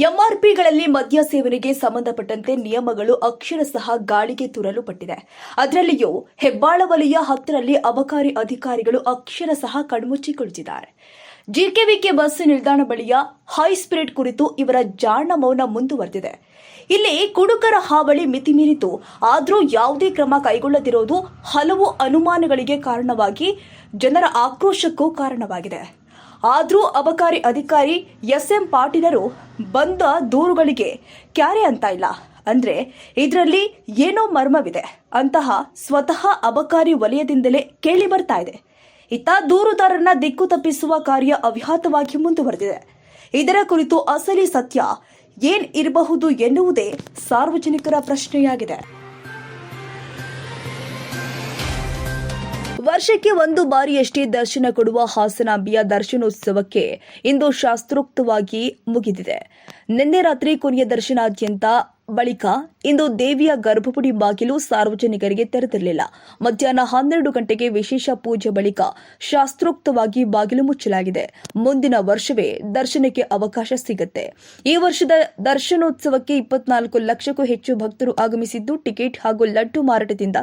ಎಂಆರ್ಪಿಗಳಲ್ಲಿ ಮದ್ಯ ಸೇವನೆಗೆ ಸಂಬಂಧಪಟ್ಟಂತೆ ನಿಯಮಗಳು ಅಕ್ಷರಶಃ ಗಾಳಿಗೆ ತುರಲು ಪಟ್ಟಿದೆ ಅದರಲ್ಲಿಯೂ ಹೆಬ್ಬಾಳ ವಲಯ ಹತ್ತರಲ್ಲಿ ಅಬಕಾರಿ ಅಧಿಕಾರಿಗಳು ಅಕ್ಷರಶಃ ಕಣ್ಮುಚ್ಚಿ ಕುಳಿತಿದ್ದಾರೆ ಜಿಕೆವಿಕೆ ಬಸ್ ನಿಲ್ದಾಣ ಬಳಿಯ ಹೈ ಸ್ಪಿರಿಟ್ ಕುರಿತು ಇವರ ಜಾಣ ಮೌನ ಮುಂದುವರೆದಿದೆ. ಇಲ್ಲಿ ಕುಡುಕರ ಹಾವಳಿ ಮಿತಿಮೀರಿತು ಆದರೂ ಯಾವುದೇ ಕ್ರಮ ಕೈಗೊಳ್ಳದಿರೋದು ಹಲವು ಅನುಮಾನಗಳಿಗೆ ಕಾರಣವಾಗಿ ಜನರ ಆಕ್ರೋಶಕ್ಕೂ ಕಾರಣವಾಗಿದೆ. ಆದರೂ ಅಬಕಾರಿ ಅಧಿಕಾರಿ ಎಸ್ ಎಂ ಪಾಟೀಲರು ಬಂದ ದೂರುಗಳಿಗೆ ಕ್ಯಾರೆ ಅಂತ ಇಲ್ಲ. ಅಂದ್ರೆ ಇದರಲ್ಲಿ ಏನೋ ಮರ್ಮವಿದೆ. ಅಂತಹ ಸ್ವತಃ ಅಬಕಾರಿ ವಲಯದಿಂದಲೇ ಕೇಳಿ ಬರ್ತಾ ಇದೆ. ಇತ್ತ ದೂರುದಾರರನ್ನ ದಿಕ್ಕು ತಪ್ಪಿಸುವ ಕಾರ್ಯ ಅವ್ಯಾಹತವಾಗಿ ಮುಂದುವರೆದಿದೆ. ಇದರ ಕುರಿತು ಅಸಲಿ ಸತ್ಯ ಏನ್ ಇರಬಹುದು ಎನ್ನುವುದೇ ಸಾರ್ವಜನಿಕರ ಪ್ರಶ್ನೆಯಾಗಿದೆ. ವರ್ಷಕ್ಕೆ ಒಂದು ಬಾರಿಯಷ್ಟೇ ದರ್ಶನ ಕೊಡುವ ಹಾಸನಾಂಬಿಯ ದರ್ಶನೋತ್ಸವಕ್ಕೆ ಇಂದು ಶಾಸ್ತ್ರೋಕ್ತವಾಗಿ ಮುಗಿದಿದೆ. ನಿನ್ನೆ ರಾತ್ರಿ ಕೊನೆಯ ದರ್ಶನಾದ್ಯಂತ ಬಳಿಕ ಇಂದು ದೇವಿಯ ಗರ್ಭಪುಡಿ ಬಾಗಿಲು ಸಾರ್ವಜನಿಕರಿಗೆ ತೆರೆದಿರಲಿಲ್ಲ. ಮಧ್ಯಾಹ್ನ ಹನ್ನೆರಡು ಗಂಟೆಗೆ ವಿಶೇಷ ಪೂಜೆ ಬಳಿಕ ಶಾಸ್ತ್ರೋಕ್ತವಾಗಿ ಬಾಗಿಲು ಮುಚ್ಚಲಾಗಿದೆ. ಮುಂದಿನ ವರ್ಷವೇ ದರ್ಶನಕ್ಕೆ ಅವಕಾಶ ಸಿಗುತ್ತೆ. ಈ ವರ್ಷದ ದರ್ಶನೋತ್ಸವಕ್ಕೆ ಇಪ್ಪತ್ನಾಲ್ಕು ಲಕ್ಷಕ್ಕೂ ಹೆಚ್ಚು ಭಕ್ತರು ಆಗಮಿಸಿದ್ದು, ಟಿಕೆಟ್ ಹಾಗೂ ಲಡ್ಡು ಮಾರಾಟದಿಂದ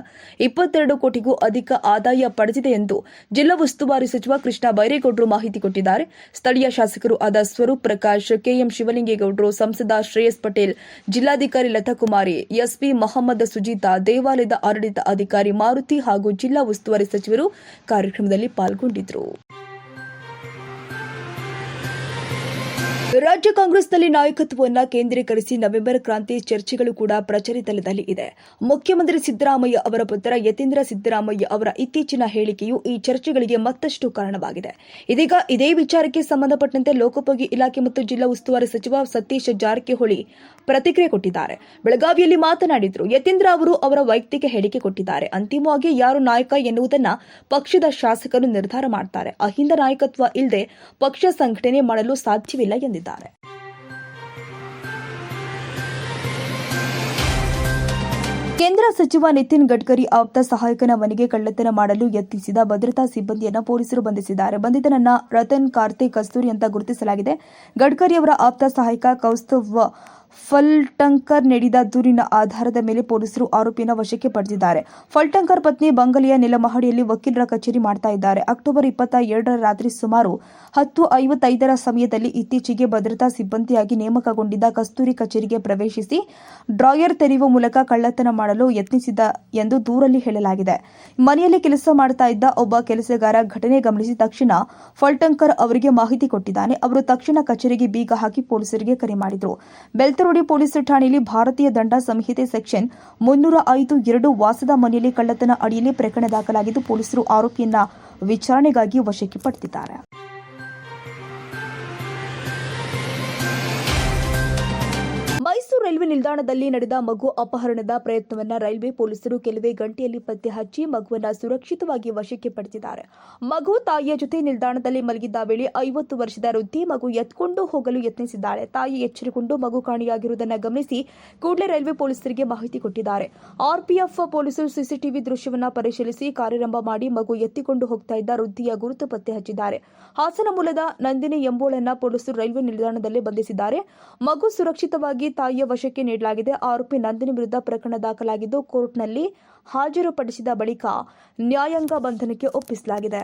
ಇಪ್ಪತ್ತೆರಡು ಕೋಟಿಗೂ ಅಧಿಕ ಆದಾಯ ಪಡೆದಿದೆ ಎಂದು ಜಿಲ್ಲಾ ಉಸ್ತುವಾರಿ ಸಚಿವ ಕೃಷ್ಣ ಬೈರೇಗೌಡರು ಮಾಹಿತಿ ಕೊಟ್ಟಿದ್ದಾರೆ. ಸ್ಥಳೀಯ ಶಾಸಕರು ಆದ ಸ್ವರೂಪ್ ಪ್ರಕಾಶ್, ಕೆಎಂ ಶಿವಲಿಂಗೇಗೌಡರು, ಸಂಸದ ಶ್ರೇಯಸ್ ಪಟೇಲ್, ಜಿಲ್ಲಾಧಿಕಾರಿ ಲತಾಕುಮಾರಿ ಎಸ್ಪಿ ಮೊಹಮ್ಮದ್ ಸುಜೀತಾ ದೇವಾಲಯದ ಆಡಳಿತ ಅಧಿಕಾರಿ ಮಾರುತಿ ಹಾಗೂ ಜಿಲ್ಲಾ ಉಸ್ತುವಾರಿ ಸಚಿವರು ಕಾರ್ಯಕ್ರಮದಲ್ಲಿ ಪಾಲ್ಗೊಂಡಿದ್ದರು. ರಾಜ್ಯ ಕಾಂಗ್ರೆಸ್ನಲ್ಲಿ ನಾಯಕತ್ವವನ್ನು ಕೇಂದ್ರೀಕರಿಸಿ ನವೆಂಬರ್ ಕ್ರಾಂತಿ ಚರ್ಚೆಗಳು ಕೂಡ ಪ್ರಚಲಿತದಲ್ಲಿ ಇದೆ. ಮುಖ್ಯಮಂತ್ರಿ ಸಿದ್ದರಾಮಯ್ಯ ಅವರ ಪುತ್ರ ಯತೀಂದ್ರ ಸಿದ್ದರಾಮಯ್ಯ ಅವರ ಇತ್ತೀಚಿನ ಹೇಳಿಕೆಯು ಈ ಚರ್ಚೆಗಳಿಗೆ ಮತ್ತಷ್ಟು ಕಾರಣವಾಗಿದೆ. ಇದೀಗ ಇದೇ ವಿಚಾರಕ್ಕೆ ಸಂಬಂಧಪಟ್ಟಂತೆ ಲೋಕೋಪಯೋಗಿ ಇಲಾಖೆ ಮತ್ತು ಜಿಲ್ಲಾ ಉಸ್ತುವಾರಿ ಸಚಿವ ಸತೀಶ್ ಜಾರಕಿಹೊಳಿ ಪ್ರತಿಕ್ರಿಯೆ ಕೊಟ್ಟಿದ್ದಾರೆ. ಬೆಳಗಾವಿಯಲ್ಲಿ ಮಾತನಾಡಿದ್ರು, ಯತೀಂದ್ರ ಅವರು ಅವರ ವೈಯಕ್ತಿಕ ಹೇಳಿಕೆ ಕೊಟ್ಟಿದ್ದಾರೆ. ಅಂತಿಮವಾಗಿ ಯಾರು ನಾಯಕ ಎನ್ನುವುದನ್ನ ಪಕ್ಷದ ಶಾಸಕರು ನಿರ್ಧಾರ ಮಾಡ್ತಾರೆ. ಅಹಿಂದ ನಾಯಕತ್ವ ಇಲ್ಲದೆ ಪಕ್ಷ ಸಂಘಟನೆ ಮಾಡಲು ಸಾಧ್ಯವಿಲ್ಲ ಎಂದಿದ್ದಾರೆ. ಕೇಂದ್ರ ಸಚಿವ ನಿತಿನ್ ಗಡ್ಕರಿ ಆಪ್ತ ಸಹಾಯಕನ ಮನೆಗೆ ಕಳ್ಳತನ ಮಾಡಲು ಯತ್ನಿಸಿದ ಭದ್ರತಾ ಸಿಬ್ಬಂದಿಯನ್ನು ಪೊಲೀಸರು ಬಂಧಿಸಿದ್ದಾರೆ. ಬಂಧಿತನನ್ನ ರತನ್ ಕಾರ್ತಿಕ್ ಕಸ್ತೂರಿ ಅಂತ ಗುರುತಿಸಲಾಗಿದೆ. ಗಡ್ಕರಿ ಅವರ ಆಪ್ತ ಸಹಾಯಕ ಕೌಸ್ತುವ್ ಫಲ್ಟಂಕರ್ ನೀಡಿದ ದೂರಿನ ಆಧಾರದ ಮೇಲೆ ಪೊಲೀಸರು ಆರೋಪಿಯನ್ನು ವಶಕ್ಕೆ ಪಡೆದಿದ್ದಾರೆ. ಫಲ್ಟಂಕರ್ ಪತ್ನಿ ಬಂಗಲಿಯ ನೆಲಮಹಡಿಯಲ್ಲಿ ವಕೀಲರ ಕಚೇರಿ ಮಾಡ್ತಾ ಇದ್ದಾರೆ. ಅಕ್ಟೋಬರ್ ಇಪ್ಪತ್ತ ಎರಡರ ರಾತ್ರಿ ಸುಮಾರು ಹತ್ತು ಐವತ್ತೈದರ ಸಮಯದಲ್ಲಿ ಇತ್ತೀಚೆಗೆ ಭದ್ರತಾ ಸಿಬ್ಬಂದಿಯಾಗಿ ನೇಮಕಗೊಂಡಿದ್ದ ಕಸ್ತೂರಿ ಕಚೇರಿಗೆ ಪ್ರವೇಶಿಸಿ ಡ್ರಾಯರ್ ತೆರೆಯುವ ಮೂಲಕ ಕಳ್ಳತನ ಮಾಡಲು ಯತ್ನಿಸಿದ ಎಂದು ದೂರಲ್ಲಿ ಹೇಳಲಾಗಿದೆ. ಮನೆಯಲ್ಲಿ ಕೆಲಸ ಮಾಡ್ತಾ ಇದ್ದ ಒಬ್ಬ ಕೆಲಸಗಾರ ಘಟನೆ ಗಮನಿಸಿದ ತಕ್ಷಣ ಫಲ್ಟಂಕರ್ ಅವರಿಗೆ ಮಾಹಿತಿ ಕೊಟ್ಟಿದ್ದಾನೆ. ಅವರು ತಕ್ಷಣ ಕಚೇರಿಗೆ ಬೀಗ ಹಾಕಿ ಪೊಲೀಸರಿಗೆ ಕರೆ ಮಾಡಿದರು. ಬೆಳ್ತರೋಡಿ ಪೊಲೀಸ್ ಠಾಣೆಯಲ್ಲಿ ಭಾರತೀಯ ದಂಡ ಸಂಹಿತೆ ಸೆಕ್ಷನ್ ಮುನ್ನೂರ ಐದು ಎರಡು ವಾಸದ ಮನೆಯಲ್ಲಿ ಕಳ್ಳತನ ಅಡಿಯಲ್ಲಿ ಪ್ರಕರಣ ದಾಖಲಾಗಿದ್ದು ಪೊಲೀಸರು ಆರೋಪಿಯನ್ನ ವಿಚಾರಣೆಗಾಗಿ ವಶಕ್ಕೆ ಪಡೆದಿದ್ದಾರೆ. ರೈಲ್ವೆ ನಿಲ್ದಾಣದಲ್ಲಿ ನಡೆದ ಮಗು ಅಪಹರಣದ ಪ್ರಯತ್ನವನ್ನ ರೈಲ್ವೆ ಪೊಲೀಸರು ಕೆಲವೇ ಗಂಟೆಯಲ್ಲಿ ಪತ್ತೆ ಹಚ್ಚಿ ಮಗುವನ್ನ ಸುರಕ್ಷಿತವಾಗಿ ವಶಕ್ಕೆ ಪಡೆದಿದ್ದಾರೆ ಮಗು ತಾಯಿಯ ಜೊತೆ ನಿಲ್ದಾಣದಲ್ಲಿ ಮಲಗಿದ್ದ ವೇಳೆ ಐವತ್ತು ವರ್ಷದ ವೃದ್ಧಿ ಮಗು ಎತ್ಕೊಂಡು ಹೋಗಲು ಯತ್ನಿಸಿದ್ದಾಳೆ. ತಾಯಿ ಎಚ್ಚರಿಕೊಂಡು ಮಗು ಕಾಣೆಯಾಗಿರುವುದನ್ನು ಗಮನಿಸಿ ಕೂಡಲೇ ರೈಲ್ವೆ ಪೊಲೀಸರಿಗೆ ಮಾಹಿತಿ ಕೊಟ್ಟಿದ್ದಾರೆ. ಆರ್ಪಿಎಫ್ ಪೊಲೀಸರು ಸಿಸಿಟಿವಿ ದೃಶ್ಯವನ್ನ ಪರಿಶೀಲಿಸಿ ಕಾರ್ಯಾರಂಭ ಮಾಡಿ ಮಗು ಎತ್ತಿಕೊಂಡು ಹೋಗ್ತಾ ಇದ್ದ ವೃದ್ಧಿಯ ಗುರುತು ಪತ್ತೆ ಹಚ್ಚಿದ್ದಾರೆ. ಹಾಸನ ಮೂಲದ ನಂದಿನಿ ಎಂಬೋಳನ್ನ ಪೊಲೀಸರು ರೈಲ್ವೆ ನಿಲ್ದಾಣದಲ್ಲಿ ಬಂಧಿಸಿದ್ದಾರೆ. ಮಗು ಸುರಕ್ಷಿತವಾಗಿ ತಾಯಿಯ ವಶಕ್ಕೆ ನೀಡಲಾಗಿದೆ. ಆರೋಪಿ ನಂದಿನಿ ವಿರುದ್ಧ ಪ್ರಕರಣ ದಾಖಲಾಗಿದ್ದು ಕೋರ್ಟ್ನಲ್ಲಿ ಹಾಜರುಪಡಿಸಿದ ಬಳಿಕ ನ್ಯಾಯಾಂಗ ಬಂಧನಕ್ಕೆ ಒಪ್ಪಿಸಲಾಗಿದೆ.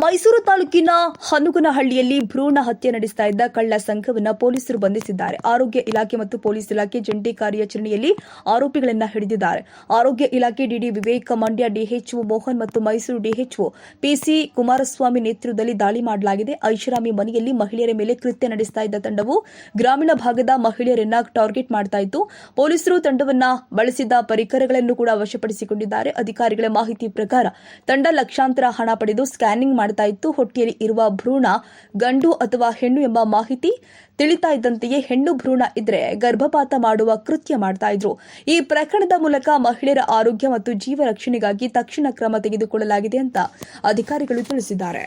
ಮೈಸೂರು ತಾಲೂಕಿನ ಹನುಗನಹಳ್ಳಿಯಲ್ಲಿ ಭ್ರೂಣ ಹತ್ಯೆ ನಡೆಸ್ತಾ ಇದ್ದ ಕಳ್ಳ ಸಂಘವನ್ನು ಪೊಲೀಸರು ಬಂಧಿಸಿದ್ದಾರೆ. ಆರೋಗ್ಯ ಇಲಾಖೆ ಮತ್ತು ಪೊಲೀಸ್ ಇಲಾಖೆ ಜಂಟಿ ಕಾರ್ಯಾಚರಣೆಯಲ್ಲಿ ಆರೋಪಿಗಳನ್ನು ಹಿಡಿದಿದ್ದಾರೆ. ಆರೋಗ್ಯ ಇಲಾಖೆ ಡಿಡಿ ವಿವೇಕ ಮಂಡ್ಯ ಡಿಎಚ್ಒ ಮೋಹನ್ ಮತ್ತು ಮೈಸೂರು ಡಿಎಚ್ಒ ಪಿಸಿ ಕುಮಾರಸ್ವಾಮಿ ನೇತೃತ್ವದಲ್ಲಿ ದಾಳಿ ಮಾಡಲಾಗಿದೆ. ಐಷಾರಾಮಿ ಮನೆಯಲ್ಲಿ ಮಹಿಳೆಯರ ಮೇಲೆ ಕೃತ್ಯ ನಡೆಸ್ತಾ ಇದ್ದ ತಂಡವು ಗ್ರಾಮೀಣ ಭಾಗದ ಮಹಿಳೆಯರನ್ನ ಟಾರ್ಗೆಟ್ ಮಾಡ್ತಾ ಇತ್ತು. ಪೊಲೀಸರು ತಂಡವನ್ನ ಬಳಸಿದ ಪರಿಕರಗಳನ್ನು ಕೂಡ ವಶಪಡಿಸಿಕೊಂಡಿದ್ದಾರೆ. ಅಧಿಕಾರಿಗಳ ಮಾಹಿತಿ ಪ್ರಕಾರ ತಂಡ ಲಕ್ಷಾಂತರ ಹಣ ಪಡೆದು ಸ್ಕ್ಯಾನಿಂಗ್ ಮಾಡ್ತಾ ಇತ್ತು. ಹೊಟ್ಟೆಯಲ್ಲಿ ಇರುವ ಭ್ರೂಣ ಗಂಡು ಅಥವಾ ಹೆಣ್ಣು ಎಂಬ ಮಾಹಿತಿ ತಿಳಿತಾ ಇದ್ದಂತೆಯೇ ಹೆಣ್ಣು ಭ್ರೂಣ ಇದ್ರೆ ಗರ್ಭಪಾತ ಮಾಡುವ ಕೃತ್ಯ ಮಾಡ್ತಾ ಇದ್ರು. ಈ ಪ್ರಕರಣದ ಮೂಲಕ ಮಹಿಳೆಯರ ಆರೋಗ್ಯ ಮತ್ತು ಜೀವ ರಕ್ಷಣೆಗಾಗಿ ತಕ್ಷಣ ಕ್ರಮ ತೆಗೆದುಕೊಳ್ಳಲಾಗಿದೆ ಅಂತ ಅಧಿಕಾರಿಗಳು ತಿಳಿಸಿದ್ದಾರೆ.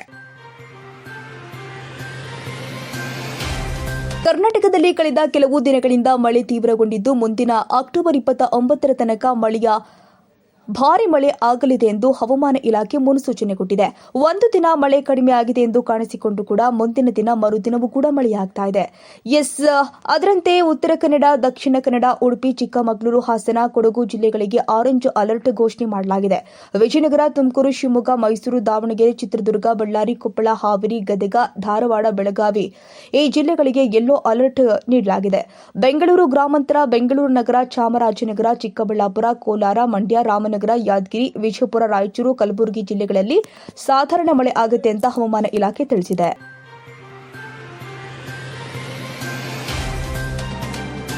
ಕರ್ನಾಟಕದಲ್ಲಿ ಕಳೆದ ಕೆಲವು ದಿನಗಳಿಂದ ಮಳೆ ತೀವ್ರಗೊಂಡಿದ್ದು, ಮುಂದಿನ ಅಕ್ಟೋಬರ್ ಇಪ್ಪತ್ತ ಒಂಬತ್ತರ ತನಕ ಮಳೆಯ ಭಾರಿ ಮಳೆ ಆಗಲಿದೆ ಎಂದು ಹವಾಮಾನ ಇಲಾಖೆ ಮುನ್ಸೂಚನೆ ಕೊಟ್ಟಿದೆ. ಒಂದು ದಿನ ಮಳೆ ಕಡಿಮೆ ಆಗಿದೆ ಎಂದು ಕಾಣಿಸಿಕೊಂಡು ಕೂಡ ಮುಂದಿನ ದಿನ ಮರುದಿನವೂ ಕೂಡ ಮಳೆಯಾಗ್ತಾ ಇದೆ. ಎಸ್, ಅದರಂತೆ ಉತ್ತರ ಕನ್ನಡ, ದಕ್ಷಿಣ ಕನ್ನಡ, ಉಡುಪಿ, ಚಿಕ್ಕಮಗಳೂರು, ಹಾಸನ, ಕೊಡಗು ಜಿಲ್ಲೆಗಳಿಗೆ ಆರೆಂಜ್ ಅಲರ್ಟ್ ಘೋಷಣೆ ಮಾಡಲಾಗಿದೆ. ವಿಜಯನಗರ, ತುಮಕೂರು, ಶಿವಮೊಗ್ಗ, ಮೈಸೂರು, ದಾವಣಗೆರೆ, ಚಿತ್ರದುರ್ಗ, ಬಳ್ಳಾರಿ, ಕೊಪ್ಪಳ, ಹಾವೇರಿ, ಗದಗ, ಧಾರವಾಡ, ಬೆಳಗಾವಿ ಈ ಜಿಲ್ಲೆಗಳಿಗೆ ಯೆಲ್ಲೋ ಅಲರ್ಟ್ ನೀಡಲಾಗಿದೆ. ಬೆಂಗಳೂರು ಗ್ರಾಮಾಂತರ, ಬೆಂಗಳೂರು ನಗರ, ಚಾಮರಾಜನಗರ, ಚಿಕ್ಕಬಳ್ಳಾಪುರ, ಕೋಲಾರ, ಮಂಡ್ಯ, ರಾಮನಗರ ಯಾದಗಿರಿ ವಿಜಯಪುರ ರಾಯಚೂರು ಕಲಬುರಗಿ ಜಿಲ್ಲೆಗಳಲ್ಲಿ ಸಾಧಾರಣ ಮಳೆ ಆಗುತ್ತೆ ಅಂತ ಹವಾಮಾನ ಇಲಾಖೆ ತಿಳಿಸಿದೆ.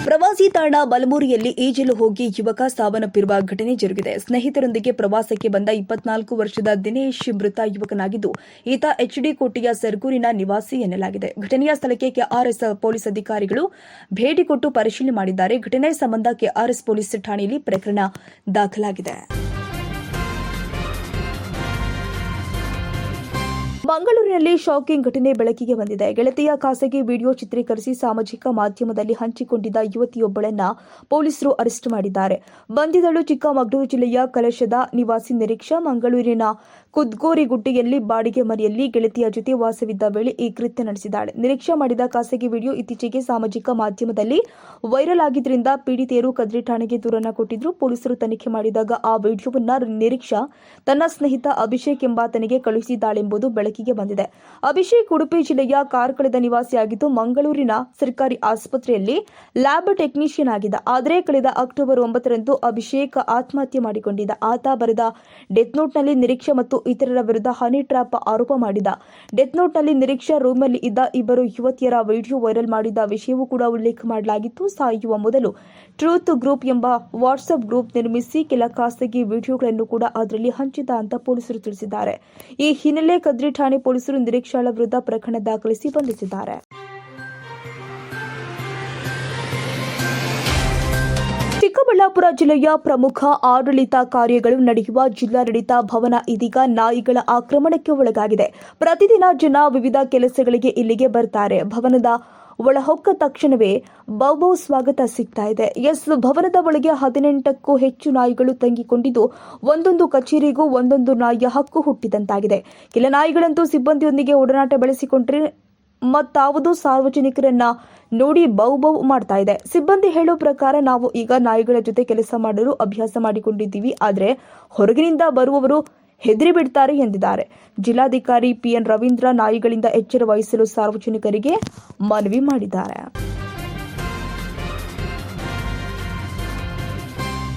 ಪ್ರವಾಸಿ ತಾಣ ಬಲಮೂರಿಯಲ್ಲಿ ಈಜಲು ಹೋಗಿ ಯುವಕ ಸಾವನ್ನಪ್ಪಿರುವ ಘಟನೆ ಜರುಗಿದೆ. ಸ್ನೇಹಿತರೊಂದಿಗೆ ಪ್ರವಾಸಕ್ಕೆ ಬಂದ ಇಪ್ಪತ್ನಾಲ್ಕು ವರ್ಷದ ದಿನೇಶ್ ಮೃತ ಯುವಕನಾಗಿದ್ದು, ಈತ ಎಚ್ಡಿ ಕೋಟೆಯ ಸರ್ಗೂರಿನ ನಿವಾಸಿ ಎನ್ನಲಾಗಿದೆ. ಘಟನೆಯ ಸ್ಥಳಕ್ಕೆ ಕೆಆರ್ಎಸ್ ಪೊಲೀಸ್ ಅಧಿಕಾರಿಗಳು ಭೇಟಿ ಕೊಟ್ಟು ಪರಿಶೀಲನೆ ಮಾಡಿದ್ದಾರೆ. ಘಟನೆ ಸಂಬಂಧ ಕೆಆರ್ಎಸ್ ಪೊಲೀಸ್ ಠಾಣೆಯಲ್ಲಿ ಪ್ರಕರಣ ದಾಖಲಾಗಿದೆ. ಮಂಗಳೂರಿನಲ್ಲಿ ಶಾಕಿಂಗ್ ಘಟನೆ ಬೆಳಕಿಗೆ ಬಂದಿದೆ. ಗೆಳತಿಯ ಖಾಸಗಿ ವಿಡಿಯೋ ಚಿತ್ರೀಕರಿಸಿ ಸಾಮಾಜಿಕ ಮಾಧ್ಯಮದಲ್ಲಿ ಹಂಚಿಕೊಂಡಿದ್ದ ಯುವತಿಯೊಬ್ಬಳನ್ನ ಪೊಲೀಸರು ಅರೆಸ್ಟ್ ಮಾಡಿದ್ದಾರೆ. ಬಂಧಿತಳು ಚಿಕ್ಕಮಗಳೂರು ಜಿಲ್ಲೆಯ ಕಲಶದ ನಿವಾಸಿ ನಿರೀಕ್ಷಾ. ಮಂಗಳೂರಿನ ಕುದ್ಗೋರಿಗುಡ್ಡೆಯಲ್ಲಿ ಬಾಡಿಗೆ ಮನೆಯಲ್ಲಿ ಗೆಳತಿಯ ಜೊತೆ ವಾಸವಿದ್ದ ವೇಳೆ ಈ ಕೃತ್ಯ ನಡೆಸಿದ್ದಾಳೆ. ನಿರೀಕ್ಷಾ ಮಾಡಿದ ಖಾಸಗಿ ವಿಡಿಯೋ ಇತ್ತೀಚೆಗೆ ಸಾಮಾಜಿಕ ಮಾಧ್ಯಮದಲ್ಲಿ ವೈರಲ್ ಆಗಿದ್ದರಿಂದ ಪೀಡಿತೆಯರು ಕದ್ರಿ ಠಾಣೆಗೆ ದೂರನ್ನು ಕೊಟ್ಟಿದ್ರು. ಪೊಲೀಸರು ತನಿಖೆ ಮಾಡಿದಾಗ ಆ ವಿಡಿಯೋವನ್ನ ನಿರೀಕ್ಷಾ ತನ್ನ ಸ್ನೇಹಿತ ಅಭಿಷೇಕ್ ಎಂಬಾತನಿಗೆ ಕಳುಹಿಸಿದ್ದಾಳೆಂಬುದು ಬೆಳಕಿಗೆ ಬಂದಿದೆ. ಅಭಿಷೇಕ್ ಉಡುಪಿ ಜಿಲ್ಲೆಯ ಕಾರ್ಕಳದ ನಿವಾಸಿಯಾಗಿದ್ದು ಮಂಗಳೂರಿನ ಸರ್ಕಾರಿ ಆಸ್ಪತ್ರೆಯಲ್ಲಿ ಲ್ಯಾಬ್ ಟೆಕ್ನಿಷಿಯನ್ ಆಗಿದ್ದ. ಆದರೆ ಕಳೆದ ಅಕ್ಟೋಬರ್ ಒಂಬತ್ತರಂದು ಅಭಿಷೇಕ್ ಆತ್ಮಹತ್ಯೆ ಮಾಡಿಕೊಂಡಿದ್ದ. ಆತ ಬರೆದ, ಡೆತ್ ನೋಟ್ನಲ್ಲಿ ನಿರೀಕ್ಷೆ ಮತ್ತು ಇತರರ ವಿರುದ್ಧ ಹನಿ ಟ್ರಾಪ್ ಆರೋಪ ಮಾಡಿದ ಡೆತ್ ನೋಟ್ನಲ್ಲಿ ನಿರೀಕ್ಷಾ ರೂಮ್ನಲ್ಲಿ ಇದ್ದ ಇಬ್ಬರು ಯುವತಿಯರ ವಿಡಿಯೋ ವೈರಲ್ ಮಾಡಿದ ವಿಷಯವೂ ಕೂಡ ಉಲ್ಲೇಖ ಮಾಡಲಾಗಿತ್ತು. ಸಾಯುವ ಮೊದಲು ಟ್ರೂತ್ ಗ್ರೂಪ್ ಎಂಬ ವಾಟ್ಸ್ಆಪ್ ಗ್ರೂಪ್ ನಿರ್ಮಿಸಿ ಕೆಲ ಖಾಸಗಿ ವಿಡಿಯೋಗಳನ್ನು ಕೂಡ ಅದರಲ್ಲಿ ಹಂಚಿದ ಅಂತ ಪೊಲೀಸರು ತಿಳಿಸಿದ್ದಾರೆ. ಈ ಹಿನ್ನೆಲೆ ಕದ್ರಿ ಠಾಣೆ ಪೊಲೀಸರು ನಿರೀಕ್ಷಾಳ ವಿರುದ್ಧ ಪ್ರಕರಣ ದಾಖಲಿಸಿ ಬಂಧಿಸಿದ್ದಾರೆ. ಚಿಕ್ಕಬಳ್ಳಾಪುರ ಜಿಲ್ಲೆಯ ಪ್ರಮುಖ ಆಡಳಿತ ಕಾರ್ಯಗಳು ನಡೆಯುವ ಜಿಲ್ಲಾಡಳಿತ ಭವನ ಇದೀಗ ನಾಯಿಗಳ ಆಕ್ರಮಣಕ್ಕೆ ಒಳಗಾಗಿದೆ. ಪ್ರತಿದಿನ ಜನ ವಿವಿಧ ಕೆಲಸಗಳಿಗೆ ಇಲ್ಲಿಗೆ ಬರ್ತಾರೆ. ಭವನದ ಒಳಹೊಕ್ಕ ತಕ್ಷಣವೇ ಬೌಬೌ ಸ್ವಾಗತ ಸಿಗ್ತಾ ಇದೆ. ಎಸ್ ಭವನದ ಒಳಗೆ ಹದಿನೆಂಟಕ್ಕೂ ಹೆಚ್ಚು ನಾಯಿಗಳು ತಂಗಿಕೊಂಡಿದ್ದು, ಒಂದೊಂದು ಕಚೇರಿಗೂ ಒಂದೊಂದು ನಾಯಿಯ ಹಕ್ಕು ಹುಟ್ಟಿದಂತಾಗಿದೆ. ಕೆಲ ನಾಯಿಗಳಂತೂ ಸಿಬ್ಬಂದಿಯೊಂದಿಗೆ ಒಡನಾಟ ಬೆಳೆಸಿಕೊಂಡ್ರೆ ಮತ್ತಾವುದು ಸಾರ್ವಜನಿಕರನ್ನ ನೋಡಿ ಬೌ ಬೌ ಮಾಡ್ತಾ ಇದೆ. ಸಿಬ್ಬಂದಿ ಹೇಳೋ ಪ್ರಕಾರ ನಾವು ಈಗ ನಾಯಿಗಳ ಜೊತೆ ಕೆಲಸ ಮಾಡಲು ಅಭ್ಯಾಸ ಮಾಡಿಕೊಂಡಿದ್ದೀವಿ. ಆದರೆ ಹೊರಗಿನಿಂದ ಬರುವವರು ಹೆದರಿ ಬಿಡ್ತಾರೆ ಎಂದಿದ್ದಾರೆ. ಜಿಲ್ಲಾಧಿಕಾರಿ ಪಿಎನ್ ರವೀಂದ್ರ ನಾಯಿಗಳಿಂದ ಎಚ್ಚರ ವಹಿಸಲು ಸಾರ್ವಜನಿಕರಿಗೆ ಮನವಿ ಮಾಡಿದ್ದಾರೆ.